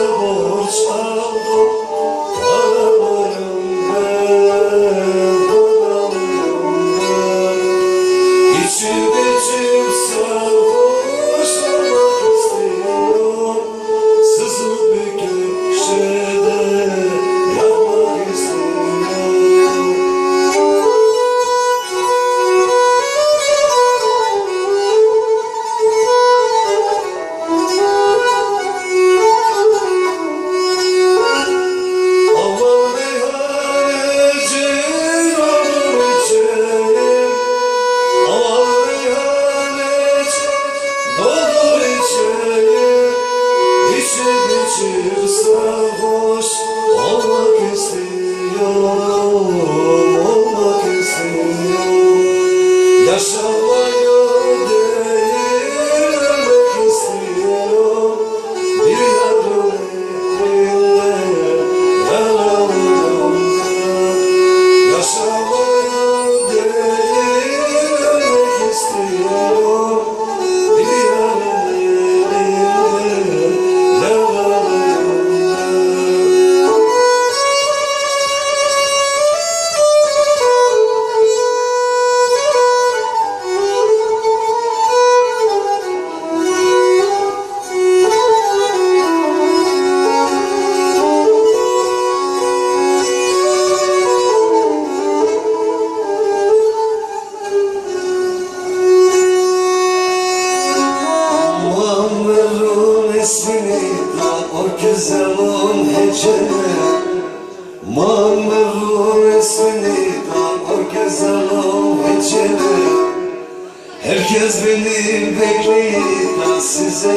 Çabur, çabur silver sun. O güzel ol heceler Muhammed ismini da o güzel ol heceler Herkes beni bekliyor da size